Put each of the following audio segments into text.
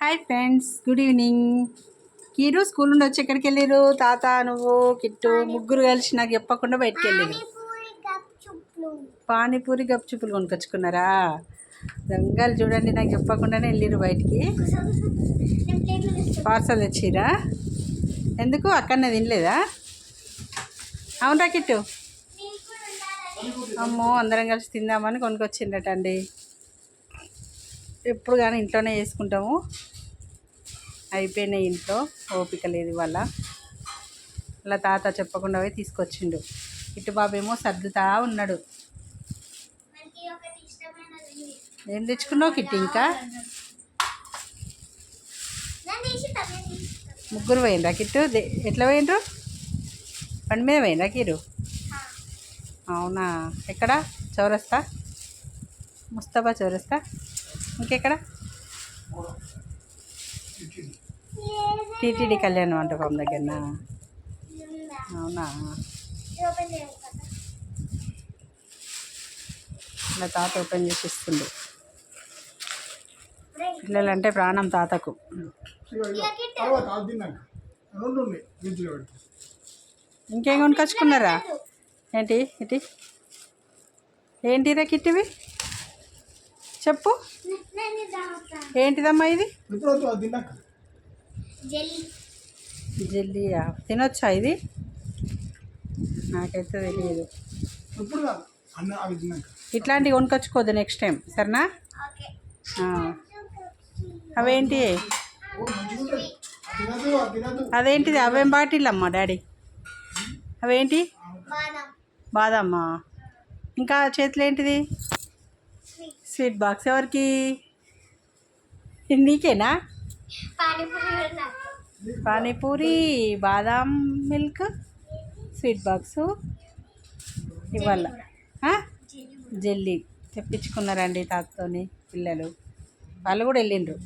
Hi friends good evening Keeru school నుండి వచ్చి ఎక్కడికి వెళ్ళారు తాత నువ్వు కిట్టు ముగ్గురు కలిసి నాకు చెప్పకుండా బయటికి వెళ్ళారు పానీపూరి గప్చుప్పులు కొనుకొచ్చుకున్నారా? దొంగలు చూడండి నాకు చెప్పకుండానే వెళ్ళారు బయటికి. పార్సల్ తెచ్చిరా ఎందుకు? అక్కడనే తినలేదా? అవునరా కిట్టు? అమ్మో అందరం కలిసి తిందామని కొనుక్కొచ్చిండట అండి ఎప్పుడు కానీ ఇంట్లోనే చేసుకుంటాము. అయిపోయినాయి ఇంట్లో ఓపిక లేదు ఇవాళ. అలా తాత చెప్పకుండా పోయి తీసుకొచ్చిండు. ఇటు బాబేమో సర్దుతా ఉన్నాడు. ఏం తెచ్చుకున్నావు కిట్టి ఇంకా? ముగ్గురు పోయిందా కిట్టు? దే- ఎట్లా పోయిండ్రు? బండి మీద పోయిందా కిరు? అవునా? ఎక్కడ? చౌరస్తా? ముస్తాబా చౌరస్తా? ఇంకెక్కడ? టీటీడీ కళ్యాణ మంటపం దగ్గరనా? అవునా? ఇలా తాత ఓపెన్ చేసి ఇస్తుంది పిల్లలంటే ప్రాణం తాతకు. ఇంకేం కొనుకొచ్చుకున్నారా? ఏంటి? ఇటీ ఏంటిరా కిట్టివి? చెప్పు. ఏంటిదమ్మా ఇది? జల్లీయా తినొచ్చా ఇది? నాకైతే తెలియదు. ఇట్లాంటివి కొనుకొచ్చుకోవద్దు నెక్స్ట్ టైం సరేనా. అవేంటి? అదేంటిది? అవేం బాటిల్ అమ్మా డాడీ? అవేంటి? బాదం. బాదమ్మా. ఇంకా చేతిలో ఏంటిది? స్వీట్ బాక్స్ ఎవరికి? నీకేనా? పానీపూరి బాదాం మిల్క్ స్వీట్ బాక్సు ఇవాళ ఆ? తెప్పించుకున్నారండి తాతతోని పిల్లలు. వాళ్ళు కూడా వెళ్ళిండ్రు.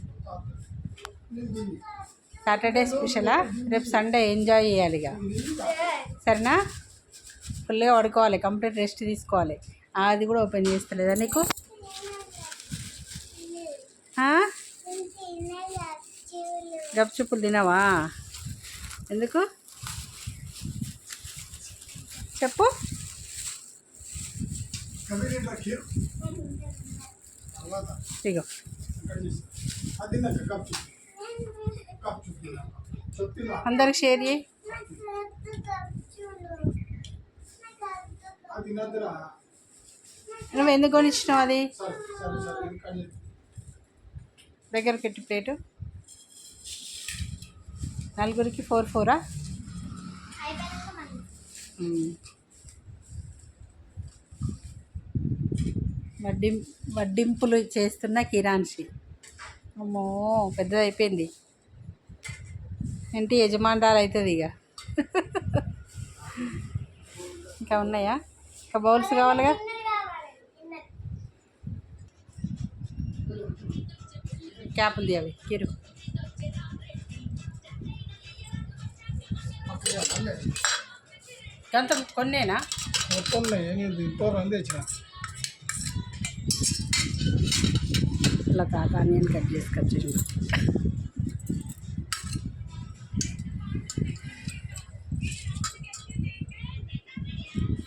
సాటర్డే స్పెషలా? రేపు సండే ఎంజాయ్ చేయాలి ఇక. సరేనా? ఫుల్గా పడుకోవాలి కంప్లీట్ రెస్ట్ తీసుకోవాలి. అది కూడా ఓపెన్ చేస్తలేదా నీకు? గప్చుప్పులు తినవా? ఎందుకు? చెప్పు. ఇగో. అందరికి షేర్ చేయి. నువ్వు ఎందుకు కొనిచ్చినావు అది? దగ్గర పెట్టి ప్లేటు. నలుగురికి ఫోర్ ఫోరా? అయిపోయాక వడ్డి వడ్డింపులు చేస్తున్న కిరాన్షి. అమ్మో పెద్దది అయిపోయింది ఇంటి యజమానురాలు అవుతుంది ఇక ఇంకా ఉన్నాయా? ఇంకా బౌల్స్ కావాలిగా? క్యాపులు అవి కిరు. కొంత కొన్నేనా? మొత్తం ఇంట్లో రంది తెచ్చిన. ఇట్లా తాత ఆనియన్ కట్ చేసుకొచ్చిండు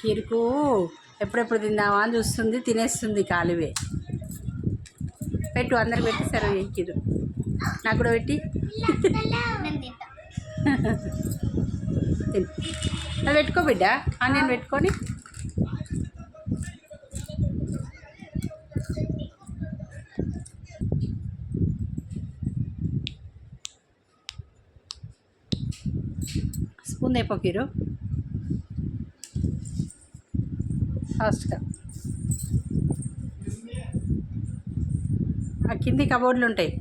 కిరుకు ఎప్పుడెప్పుడు తిందామా అని చూస్తుంది తినేస్తుంది కాలువే. పెట్టు అందరు పెట్టి సర్వ్ చేయి నాకు కూడా పెట్టి. నేను అది పెట్టుకో బిడ్డ ఆనియన్ పెట్టుకొని. స్పూన్ అయిపోకీరు ఫాస్ట్గా ఆ కింది కబోర్డ్లు ఉంటాయి